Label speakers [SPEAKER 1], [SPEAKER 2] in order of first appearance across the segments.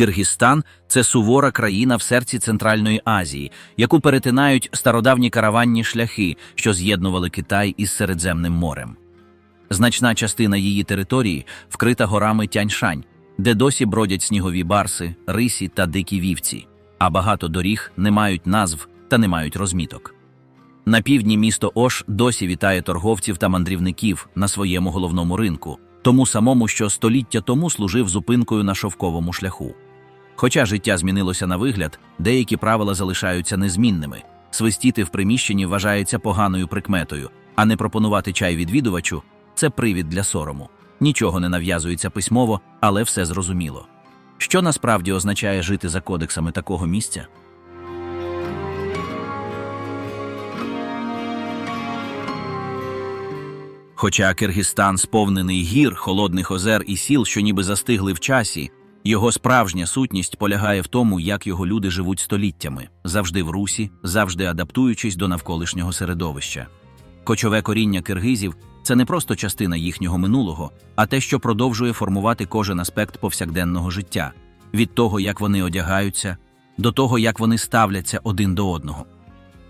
[SPEAKER 1] Киргизстан це сувора країна в серці Центральної Азії, яку перетинають стародавні караванні шляхи, що з'єднували Китай із Середземним морем. Значна частина її території вкрита горами Тяньшань, де досі бродять снігові барси, рисі та дикі вівці, а багато доріг не мають назв та не мають розміток. На півдні місто Ош досі вітає торговців та мандрівників на своєму головному ринку, тому самому, що століття тому служив зупинкою на шовковому шляху. Хоча життя змінилося на вигляд, деякі правила залишаються незмінними. Свистіти в приміщенні вважається поганою прикметою, а не пропонувати чай відвідувачу це привід для сорому. Нічого не нав'язується письмово, але все зрозуміло. Що насправді означає жити за кодексами такого місця? Хоча Киргизстан сповнений гір, холодних озер і сіл, що ніби застигли в часі, його справжня сутність полягає в тому, як його люди живуть століттями, завжди в русі, завжди адаптуючись до навколишнього середовища. Кочове коріння киргизів це не просто частина їхнього минулого, а те, що продовжує формувати кожен аспект повсякденного життя від того, як вони одягаються, до того, як вони ставляться один до одного.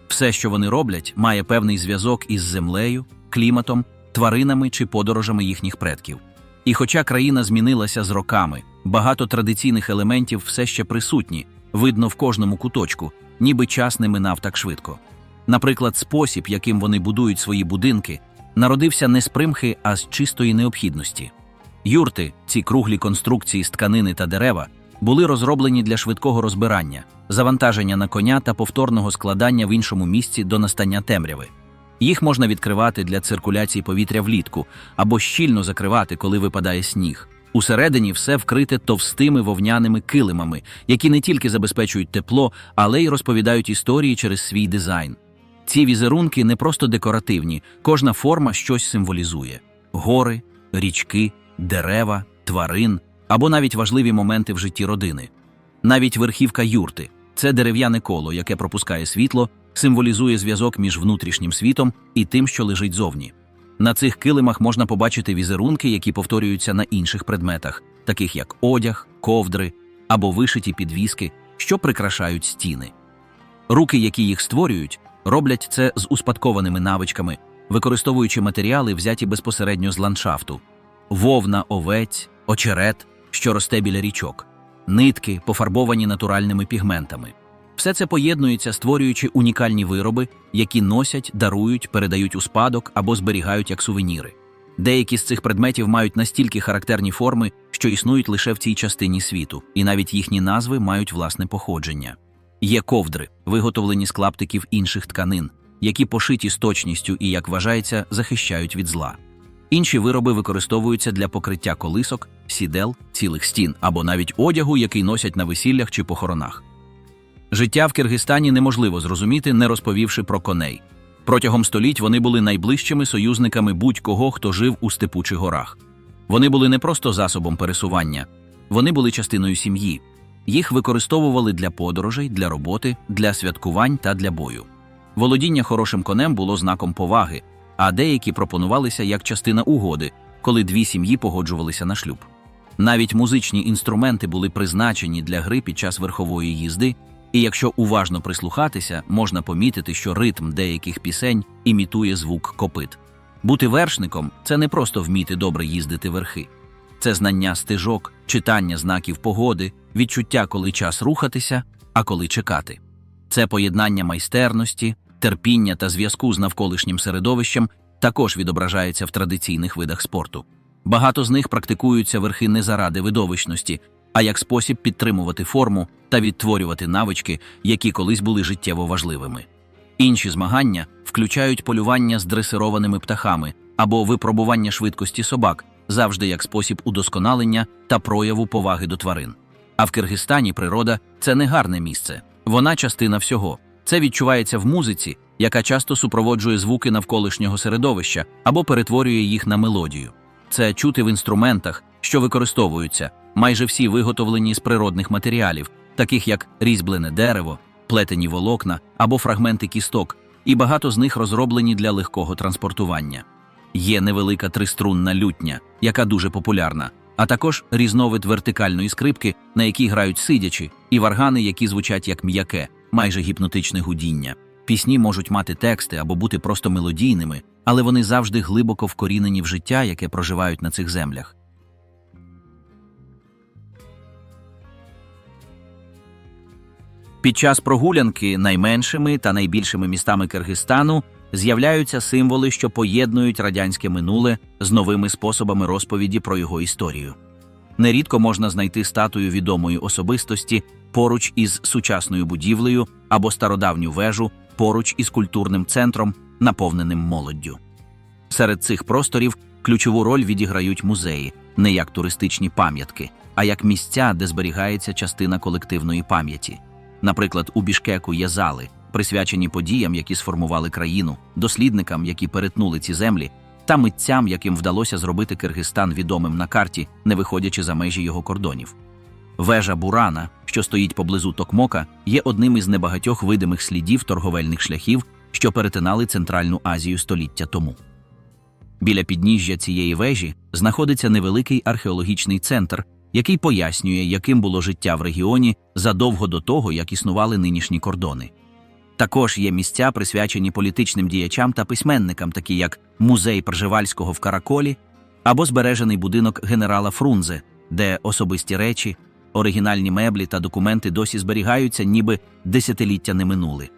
[SPEAKER 1] Все, що вони роблять, має певний зв'язок із землею, кліматом, тваринами чи подорожами їхніх предків. І хоча країна змінилася з роками, багато традиційних елементів все ще присутні, видно в кожному куточку, ніби час не минав так швидко. Наприклад, спосіб, яким вони будують свої будинки, народився не з примхи, а з чистої необхідності. Юрти, ці круглі конструкції з тканини та дерева, були розроблені для швидкого розбирання, завантаження на коня та повторного складання в іншому місці до настання темряви. Їх можна відкривати для циркуляції повітря влітку або щільно закривати, коли випадає сніг. Усередині все вкрите товстими вовняними килимами, які не тільки забезпечують тепло, але й розповідають історії через свій дизайн. Ці візерунки не просто декоративні, кожна форма щось символізує: гори, річки, дерева, тварин або навіть важливі моменти в житті родини. Навіть верхівка юрти це дерев'яне коло, яке пропускає світло, символізує зв'язок між внутрішнім світом і тим, що лежить зовні. На цих килимах можна побачити візерунки, які повторюються на інших предметах, таких як одяг, ковдри або вишиті підвіски, що прикрашають стіни. Руки, які їх створюють, роблять це з успадкованими навичками, використовуючи матеріали, взяті безпосередньо з ландшафту: вовна, овець, очерет, що росте біля річок, нитки, пофарбовані натуральними пігментами. Все це поєднується, створюючи унікальні вироби, які носять, дарують, передають у спадок або зберігають як сувеніри. Деякі з цих предметів мають настільки характерні форми, що існують лише в цій частині світу, і навіть їхні назви мають власне походження. Є ковдри, виготовлені з клаптиків інших тканин, які пошиті з точністю і, як вважається, захищають від зла. Інші вироби використовуються для покриття колисок, сідел, цілих стін або навіть одягу, який носять на весіллях чи похоронах. Життя в Киргизстані неможливо зрозуміти, не розповівши про коней. Протягом століть вони були найближчими союзниками будь-кого, хто жив у степу чи горах. Вони були не просто засобом пересування, вони були частиною сім'ї. Їх використовували для подорожей, для роботи, для святкувань та для бою. Володіння хорошим конем було знаком поваги, а деякі пропонувалися як частина угоди, коли дві сім'ї погоджувалися на шлюб. Навіть музичні інструменти були призначені для гри під час верхової їзди, і якщо уважно прислухатися, можна помітити, що ритм деяких пісень імітує звук копит. Бути вершником це не просто вміти добре їздити верхи, це знання стежок, читання знаків погоди, відчуття, коли час рухатися, а коли чекати. Це поєднання майстерності, терпіння та зв'язку з навколишнім середовищем також відображається в традиційних видах спорту. Багато з них практикуються верхи не заради видовищності, а як спосіб підтримувати форму та відтворювати навички, які колись були життєво важливими. Інші змагання включають полювання з дресированими птахами або випробування швидкості собак, завжди як спосіб удосконалення та прояву поваги до тварин. А в Киргизстані природа це не гарне місце, вона частина всього. Це відчувається в музиці, яка часто супроводжує звуки навколишнього середовища або перетворює їх на мелодію. Це чути в інструментах, що використовуються, майже всі виготовлені з природних матеріалів, таких як різьблене дерево, плетені волокна або фрагменти кісток, і багато з них розроблені для легкого транспортування. Є невелика триструнна лютня, яка дуже популярна, а також різновид вертикальної скрипки, на якій грають сидячи, і варгани, які звучать як м'яке, майже гіпнотичне гудіння. Пісні можуть мати тексти або бути просто мелодійними, але вони завжди глибоко вкорінені в життя, яке проживають на цих землях. Під час прогулянки найменшими та найбільшими містами Киргизстану з'являються символи, що поєднують радянське минуле з новими способами розповіді про його історію. Нерідко можна знайти статую відомої особистості поруч із сучасною будівлею або стародавню вежу поруч із культурним центром, наповненим молоддю. Серед цих просторів ключову роль відіграють музеї, не як туристичні пам'ятки, а як місця, де зберігається частина колективної пам'яті. Наприклад, у Бішкеку є зали, присвячені подіям, які сформували країну, дослідникам, які перетнули ці землі, та митцям, яким вдалося зробити Киргизстан відомим на карті, не виходячи за межі його кордонів. Вежа Бурана, що стоїть поблизу Токмока, є одним із небагатьох видимих слідів торговельних шляхів, що перетинали Центральну Азію століття тому. Біля підніжжя цієї вежі знаходиться невеликий археологічний центр, який пояснює, яким було життя в регіоні задовго до того, як існували нинішні кордони. Також є місця, присвячені політичним діячам та письменникам, такі як музей Пржевальського в Караколі або збережений будинок генерала Фрунзе, де особисті речі, оригінальні меблі та документи досі зберігаються, ніби десятиліття не минули.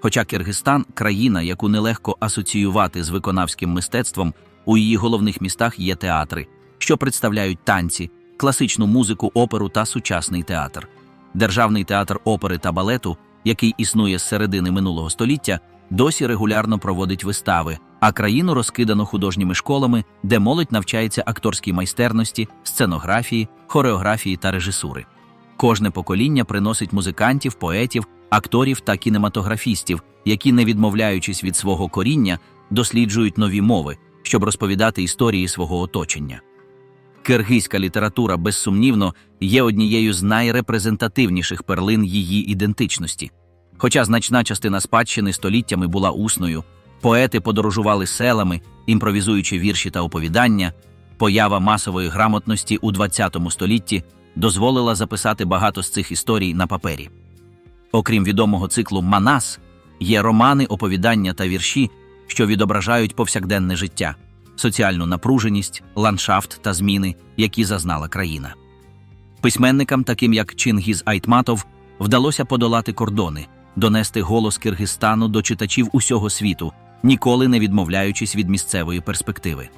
[SPEAKER 1] Хоча Киргизстан країна, яку нелегко асоціювати з виконавським мистецтвом, у її головних містах є театри, що представляють танці, класичну музику, оперу та сучасний театр. Державний театр опери та балету, який існує з середини минулого століття, досі регулярно проводить вистави, а країну розкидано художніми школами, де молодь навчається акторській майстерності, сценографії, хореографії та режисури. Кожне покоління приносить музикантів, поетів, акторів та кінематографістів, які, не відмовляючись від свого коріння, досліджують нові мови, щоб розповідати історії свого оточення. Киргизька література, безсумнівно, є однією з найрепрезентативніших перлин її ідентичності. Хоча значна частина спадщини століттями була усною, поети подорожували селами, імпровізуючи вірші та оповідання, поява масової грамотності у ХХ столітті дозволила записати багато з цих історій на папері. Окрім відомого циклу Манас, є романи, оповідання та вірші, що відображають повсякденне життя, соціальну напруженість, ландшафт та зміни, які зазнала країна. Письменникам, таким як Чингіз Айтматов, вдалося подолати кордони, донести голос Киргизстану до читачів усього світу, ніколи не відмовляючись від місцевої перспективи.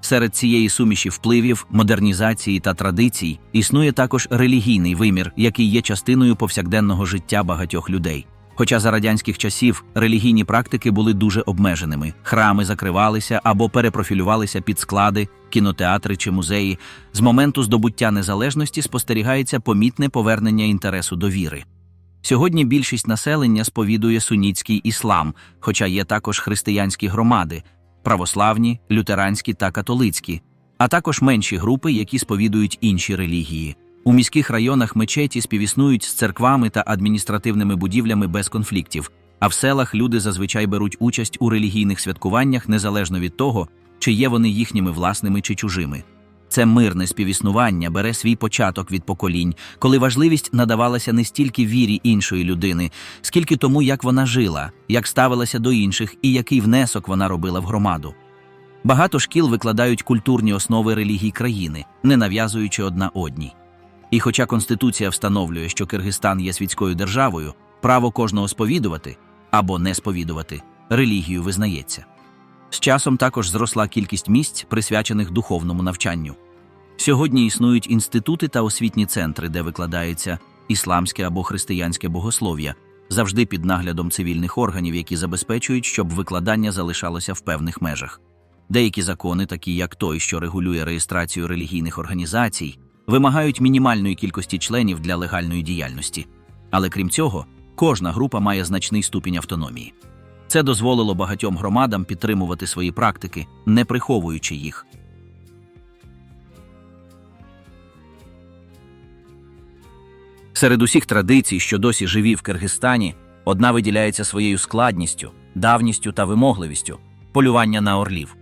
[SPEAKER 1] Серед цієї суміші впливів, модернізації та традицій існує також релігійний вимір, який є частиною повсякденного життя багатьох людей. Хоча за радянських часів релігійні практики були дуже обмеженими, храми закривалися або перепрофілювалися під склади, кінотеатри чи музеї, з моменту здобуття незалежності спостерігається помітне повернення інтересу до віри. Сьогодні більшість населення сповідує сунітський іслам, хоча є також християнські громади, православні, лютеранські та католицькі, а також менші групи, які сповідують інші релігії. У міських районах мечеті співіснують з церквами та адміністративними будівлями без конфліктів, а в селах люди зазвичай беруть участь у релігійних святкуваннях незалежно від того, чи є вони їхніми власними чи чужими. Це мирне співіснування бере свій початок від поколінь, коли важливість надавалася не стільки вірі іншої людини, скільки тому, як вона жила, як ставилася до інших і який внесок вона робила в громаду. Багато шкіл викладають культурні основи релігій країни, не нав'язуючи одна одній. І хоча Конституція встановлює, що Киргизстан є світською державою, право кожного сповідувати або не сповідувати релігію визнається. З часом також зросла кількість місць, присвячених духовному навчанню. Сьогодні існують інститути та освітні центри, де викладається ісламське або християнське богослов'я, завжди під наглядом цивільних органів, які забезпечують, щоб викладання залишалося в певних межах. Деякі закони, такі як той, що регулює реєстрацію релігійних організацій, вимагають мінімальної кількості членів для легальної діяльності. Але крім цього, кожна група має значний ступінь автономії. Це дозволило багатьом громадам підтримувати свої практики, не приховуючи їх. Серед усіх традицій, що досі живі в Киргизстані, одна виділяється своєю складністю, давністю та вимогливістю полювання на орлів.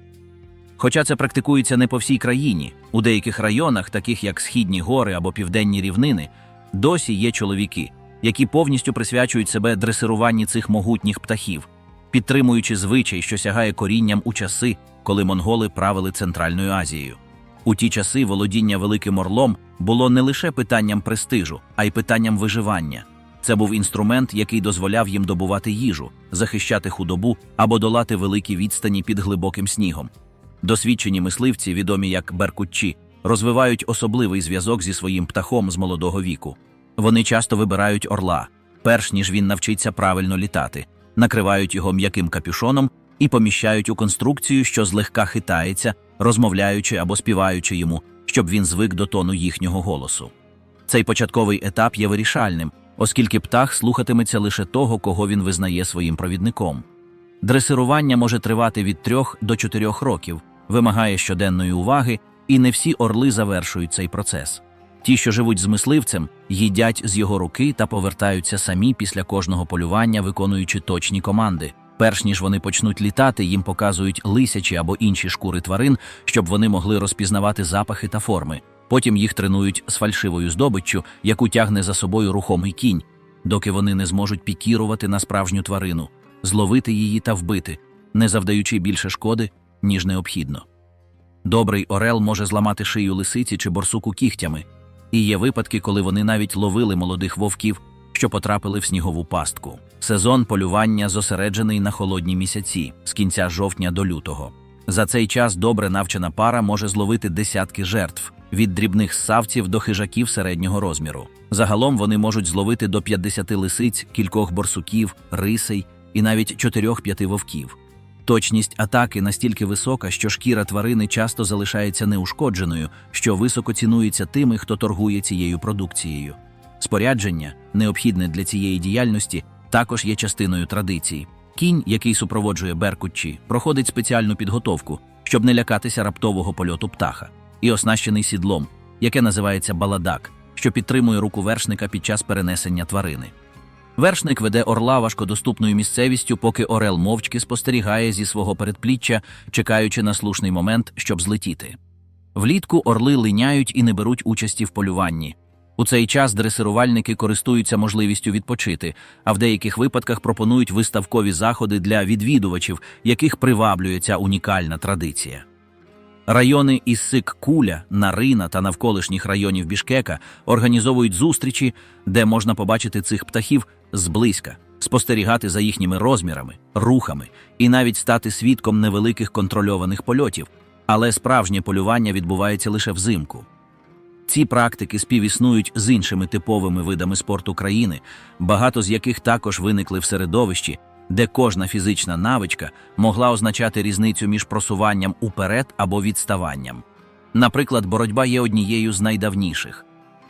[SPEAKER 1] Хоча це практикується не по всій країні, У деяких районах, таких як Східні гори або Південні рівнини, досі є чоловіки, які повністю присвячують себе дресируванні цих могутніх птахів, підтримуючи звичай, що сягає корінням у часи, коли монголи правили Центральною Азією. У ті часи володіння великим орлом було не лише питанням престижу, а й питанням виживання. Це був інструмент, який дозволяв їм добувати їжу, захищати худобу або долати великі відстані під глибоким снігом. Досвідчені мисливці, відомі як беркутчі, розвивають особливий зв'язок зі своїм птахом з молодого віку. Вони часто вибирають орла, перш ніж він навчиться правильно літати, накривають його м'яким капюшоном і поміщають у конструкцію, що злегка хитається, розмовляючи або співаючи йому, щоб він звик до тону їхнього голосу. Цей початковий етап є вирішальним, оскільки птах слухатиметься лише того, кого він визнає своїм провідником. Дресирування може тривати від 3 до 4 років, вимагає щоденної уваги, і не всі орли завершують цей процес. Ті, що живуть з мисливцем, їдять з його руки та повертаються самі після кожного полювання, виконуючи точні команди. Перш ніж вони почнуть літати, їм показують лисячі або інші шкури тварин, щоб вони могли розпізнавати запахи та форми. Потім їх тренують з фальшивою здобиччю, яку тягне за собою рухомий кінь, доки вони не зможуть пікірувати на справжню тварину, зловити її та вбити, не завдаючи більше шкоди, ніж необхідно. Добрий орел може зламати шию лисиці чи борсуку кігтями, і є випадки, коли вони навіть ловили молодих вовків, що потрапили в снігову пастку. Сезон полювання зосереджений на холодні місяці з кінця жовтня до лютого. За цей час добре навчена пара може зловити десятки жертв від дрібних ссавців до хижаків середнього розміру. Загалом вони можуть зловити до 50 лисиць, кількох борсуків, рисей і навіть 4-5 вовків. Точність атаки настільки висока, що шкіра тварини часто залишається неушкодженою, що високо цінується тими, хто торгує цією продукцією. Спорядження, необхідне для цієї діяльності, також є частиною традиції. Кінь, який супроводжує беркутчі, проходить спеціальну підготовку, щоб не лякатися раптового польоту птаха, і оснащений сідлом, яке називається баладак, що підтримує руку вершника під час перенесення тварини. Вершник веде орла важкодоступною місцевістю, поки орел мовчки спостерігає зі свого передпліччя, чекаючи на слушний момент, щоб злетіти. Влітку орли линяють і не беруть участі в полюванні. У цей час дресирувальники користуються можливістю відпочити, а в деяких випадках пропонують виставкові заходи для відвідувачів, яких приваблює ця унікальна традиція. Райони Іссик-Куля, Нарина та навколишніх районів Бішкека організовують зустрічі, де можна побачити цих птахів зблизька, спостерігати за їхніми розмірами, рухами і навіть стати свідком невеликих контрольованих польотів. Але справжнє полювання відбувається лише взимку. Ці практики співіснують з іншими типовими видами спорту країни, багато з яких також виникли в середовищі, де кожна фізична навичка могла означати різницю між просуванням уперед або відставанням. Наприклад, боротьба є однією з найдавніших.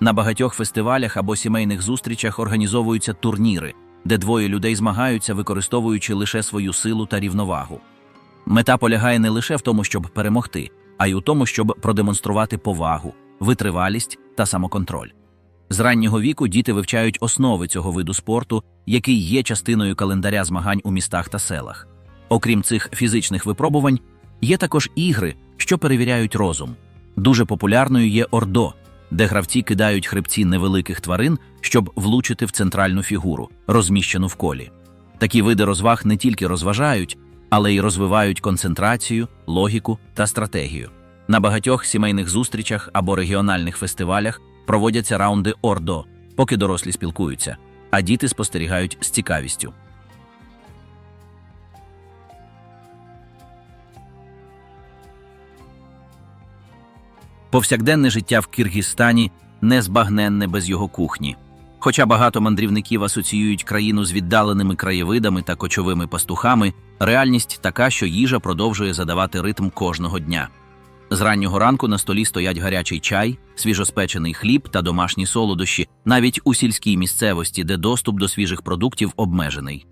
[SPEAKER 1] На багатьох фестивалях або сімейних зустрічах організовуються турніри, де двоє людей змагаються, використовуючи лише свою силу та рівновагу. Мета полягає не лише в тому, щоб перемогти, а й у тому, щоб продемонструвати повагу, витривалість та самоконтроль. З раннього віку діти вивчають основи цього виду спорту, який є частиною календаря змагань у містах та селах. Окрім цих фізичних випробувань, є також ігри, що перевіряють розум. Дуже популярною є ордо, де гравці кидають хребці невеликих тварин, щоб влучити в центральну фігуру, розміщену в колі. Такі види розваг не тільки розважають, але й розвивають концентрацію, логіку та стратегію. На багатьох сімейних зустрічах або регіональних фестивалях проводяться раунди ордо, поки дорослі спілкуються, а діти спостерігають з цікавістю. Повсякденне життя в Киргизстані незбагненне без його кухні. Хоча багато мандрівників асоціюють країну з віддаленими краєвидами та кочовими пастухами, реальність така, що їжа продовжує задавати ритм кожного дня. З раннього ранку на столі стоять гарячий чай, свіжоспечений хліб та домашні солодощі, навіть у сільській місцевості, де доступ до свіжих продуктів обмежений.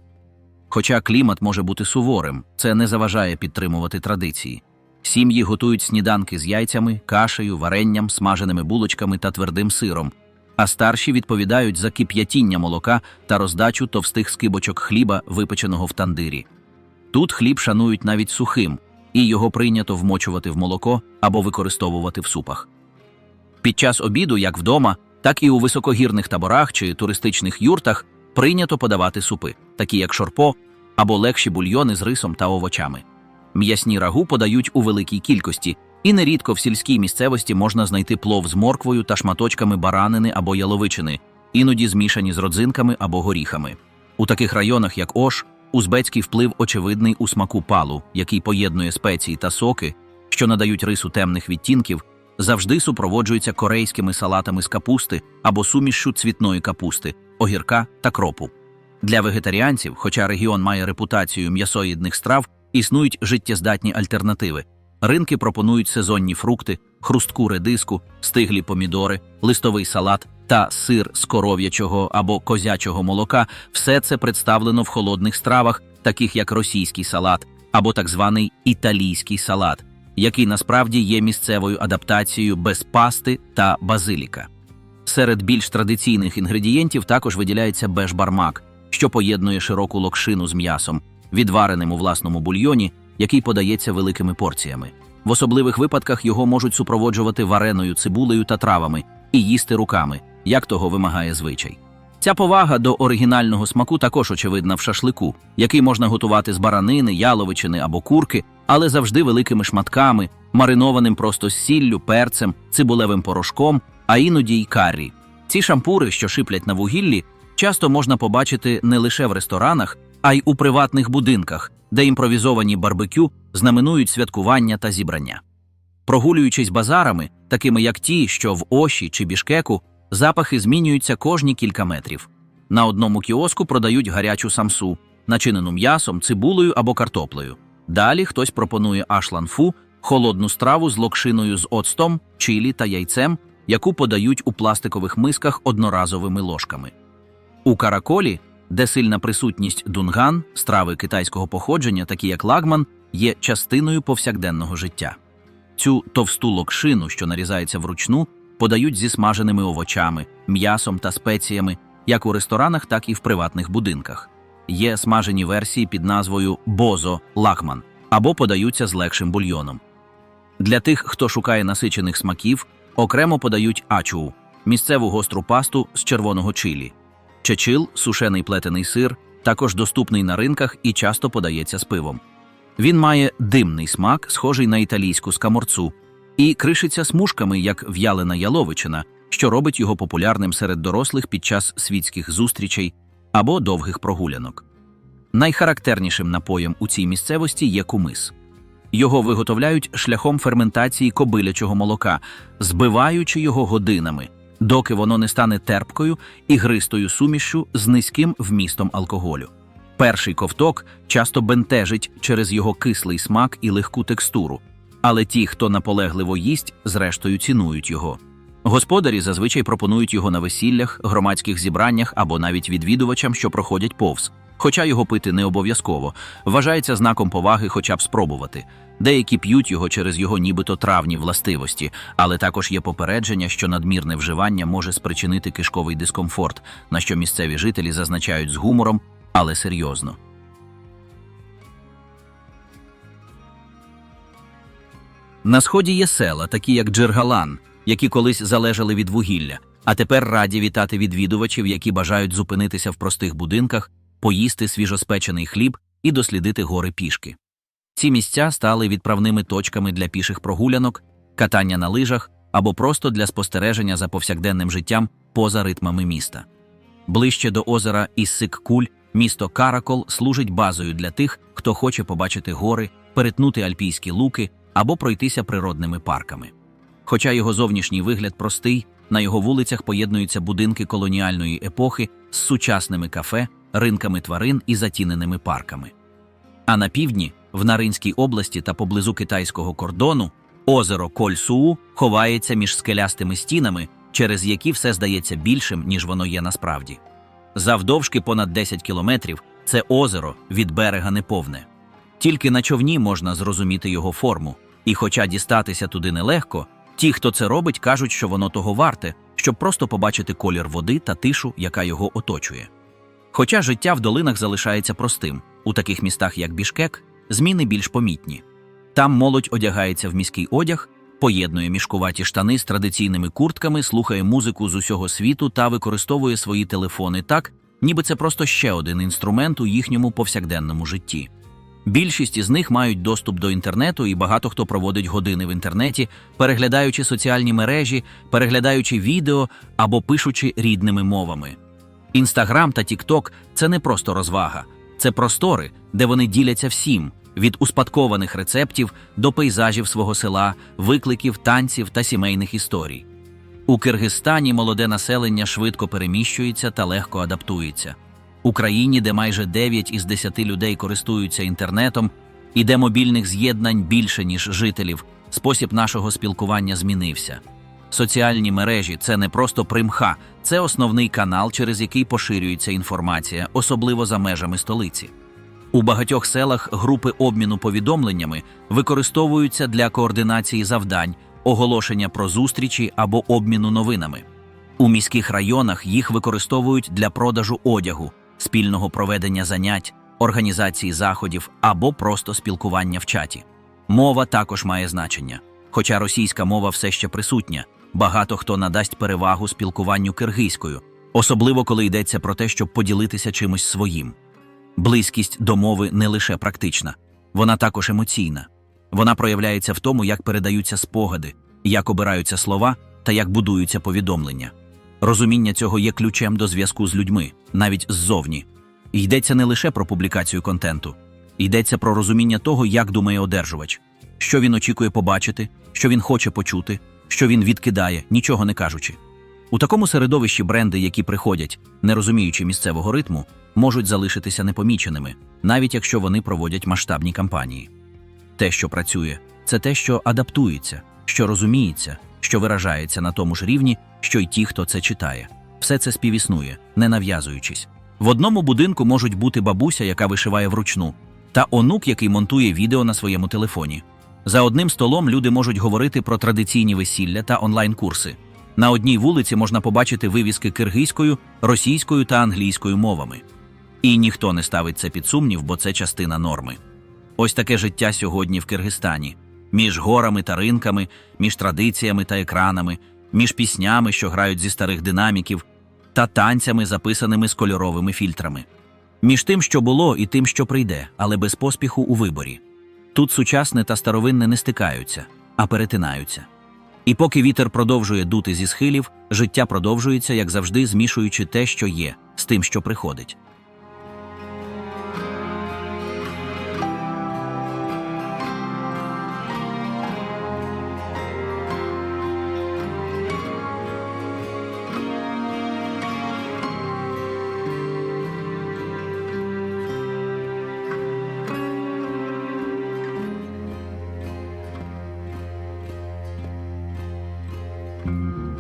[SPEAKER 1] Хоча клімат може бути суворим, це не заважає підтримувати традиції. Сім'ї готують сніданки з яйцями, кашею, варенням, смаженими булочками та твердим сиром, а старші відповідають за кип'ятіння молока та роздачу товстих скибочок хліба, випеченого в тандирі. Тут хліб шанують навіть сухим, і його прийнято вмочувати в молоко або використовувати в супах. Під час обіду, як вдома, так і у високогірних таборах чи туристичних юртах прийнято подавати супи, такі як шорпо або легші бульйони з рисом та овочами. М'ясні рагу подають у великій кількості, і нерідко в сільській місцевості можна знайти плов з морквою та шматочками баранини або яловичини, іноді змішані з родзинками або горіхами. У таких районах, як Ош, узбецький вплив очевидний у смаку палу, який поєднує спеції та соки, що надають рису темних відтінків, завжди супроводжується корейськими салатами з капусти або сумішшю цвітної капусти, огірка та кропу. Для вегетаріанців, хоча регіон має репутацію м'ясоїдних страв, існують життєздатні альтернативи. Ринки пропонують сезонні фрукти, хрустку редиску, стиглі помідори, листовий салат та сир з коров'ячого або козячого молока. Все це представлено в холодних стравах, таких як російський салат або так званий італійський салат, який насправді є місцевою адаптацією без пасти та базиліка. Серед більш традиційних інгредієнтів також виділяється бешбармак, що поєднує широку локшину з м'ясом, відвареним у власному бульйоні, який подається великими порціями. В особливих випадках його можуть супроводжувати вареною цибулею та травами і їсти руками, як того вимагає звичай. Ця повага до оригінального смаку також очевидна в шашлику, який можна готувати з баранини, яловичини або курки, але завжди великими шматками, маринованим просто з сіллю, перцем, цибулевим порошком, а іноді й каррі. Ці шампури, що шиплять на вугіллі, часто можна побачити не лише в ресторанах, а й у приватних будинках, де імпровізовані барбекю знаменують святкування та зібрання. Прогулюючись базарами, такими як ті, що в Оші чи Бішкеку, запахи змінюються кожні кілька метрів. На одному кіоску продають гарячу самсу, начинену м'ясом, цибулею або картоплею. Далі хтось пропонує ашланфу, холодну страву з локшиною з оцтом, чилі та яйцем, яку подають у пластикових мисках одноразовими ложками. У караколі, де сильна присутність дунган, страви китайського походження, такі як лагман, є частиною повсякденного життя. Цю товсту локшину, що нарізається вручну, подають зі смаженими овочами, м'ясом та спеціями, як у ресторанах, так і в приватних будинках. Є смажені версії під назвою бозо лакман або подаються з легшим бульйоном. Для тих, хто шукає насичених смаків, окремо подають ачуу місцеву гостру пасту з червоного чилі. Чечил, сушений плетений сир, також доступний на ринках і часто подається з пивом. Він має димний смак, схожий на італійську скаморцу, і кришиться смужками, як в'ялена яловичина, що робить його популярним серед дорослих під час світських зустрічей або довгих прогулянок. Найхарактернішим напоєм у цій місцевості є кумис. Його виготовляють шляхом ферментації кобилячого молока, збиваючи його годинами, доки воно не стане терпкою і гристою сумішю з низьким вмістом алкоголю. Перший ковток часто бентежить через його кислий смак і легку текстуру, але ті, хто наполегливо їсть, зрештою цінують його. Господарі зазвичай пропонують його на весіллях, громадських зібраннях або навіть відвідувачам, що проходять повз. Хоча його пити не обов'язково, вважається знаком поваги хоча б спробувати. Деякі п'ють його через його нібито травні властивості, але також є попередження, що надмірне вживання може спричинити кишковий дискомфорт, на що місцеві жителі зазначають з гумором, але серйозно. На сході є села, такі як Джергалан, які колись залежали від вугілля, а тепер раді вітати відвідувачів, які бажають зупинитися в простих будинках, поїсти свіжоспечений хліб і дослідити гори пішки. Ці місця стали відправними точками для піших прогулянок, катання на лижах або просто для спостереження за повсякденним життям поза ритмами міста. Ближче до озера Іссик-Куль місто Каракол служить базою для тих, хто хоче побачити гори, перетнути альпійські луки або пройтися природними парками. Хоча його зовнішній вигляд простий, на його вулицях поєднуються будинки колоніальної епохи з сучасними кафе, ринками тварин і затіненими парками. А на півдні, в Наринській області та поблизу китайського кордону, озеро Кольсуу ховається між скелястими стінами, через які все здається більшим, ніж воно є насправді. Завдовжки понад 10 кілометрів це озеро від берега неповне. Тільки на човні можна зрозуміти його форму, і, хоча дістатися туди нелегко, ті, хто це робить, кажуть, що воно того варте, щоб просто побачити колір води та тишу, яка його оточує. Хоча життя в долинах залишається простим, у таких містах, як Бішкек, зміни більш помітні. Там молодь одягається в міський одяг, поєднує мішкуваті штани з традиційними куртками, слухає музику з усього світу та використовує свої телефони так, ніби це просто ще один інструмент у їхньому повсякденному житті. Більшість із них мають доступ до інтернету, і багато хто проводить години в інтернеті, переглядаючи соціальні мережі, переглядаючи відео або пишучи рідними мовами. Інстаграм та Тікток це не просто розвага, це простори, де вони діляться всім від успадкованих рецептів до пейзажів свого села, викликів, танців та сімейних історій. У Киргизстані молоде населення швидко переміщується та легко адаптується. У країні, де майже 9 із 10 людей користуються інтернетом, і де мобільних з'єднань більше, ніж жителів, спосіб нашого спілкування змінився. Соціальні мережі це не просто примха, це основний канал, через який поширюється інформація, особливо за межами столиці. У багатьох селах групи обміну повідомленнями використовуються для координації завдань, оголошення про зустрічі або обміну новинами. У міських районах їх використовують для продажу одягу, спільного проведення занять, організації заходів або просто спілкування в чаті. Мова також має значення. Хоча російська мова все ще присутня, багато хто надасть перевагу спілкуванню киргизькою, особливо коли йдеться про те, щоб поділитися чимось своїм. Близькість до мови не лише практична, вона також емоційна. Вона проявляється в тому, як передаються спогади, як обираються слова та як будуються повідомлення. Розуміння цього є ключем до зв'язку з людьми, навіть ззовні. Йдеться не лише про публікацію контенту, йдеться про розуміння того, як думає одержувач, що він очікує побачити, що він хоче почути, що він відкидає, нічого не кажучи. У такому середовищі бренди, які приходять, не розуміючи місцевого ритму, можуть залишитися непоміченими, навіть якщо вони проводять масштабні кампанії. Те, що працює, це те, що адаптується, що розуміється, що виражається на тому ж рівні, що й ті, хто це читає. Все це співіснує, не нав'язуючись. В одному будинку можуть бути бабуся, яка вишиває вручну, та онук, який монтує відео на своєму телефоні. За одним столом люди можуть говорити про традиційні весілля та онлайн-курси. На одній вулиці можна побачити вивіски киргизькою, російською та англійською мовами. І ніхто не ставить це під сумнів, бо це частина норми. Ось таке життя сьогодні в Киргизстані між горами та ринками, між традиціями та екранами, між піснями, що грають зі старих динаміків, та танцями, записаними з кольоровими фільтрами, між тим, що було, і тим, що прийде, але без поспіху у виборі. Тут сучасне та старовинне не стикаються, а перетинаються. І поки вітер продовжує дути зі схилів, життя продовжується, як завжди, змішуючи те, що є, з тим, що приходить. Thank you.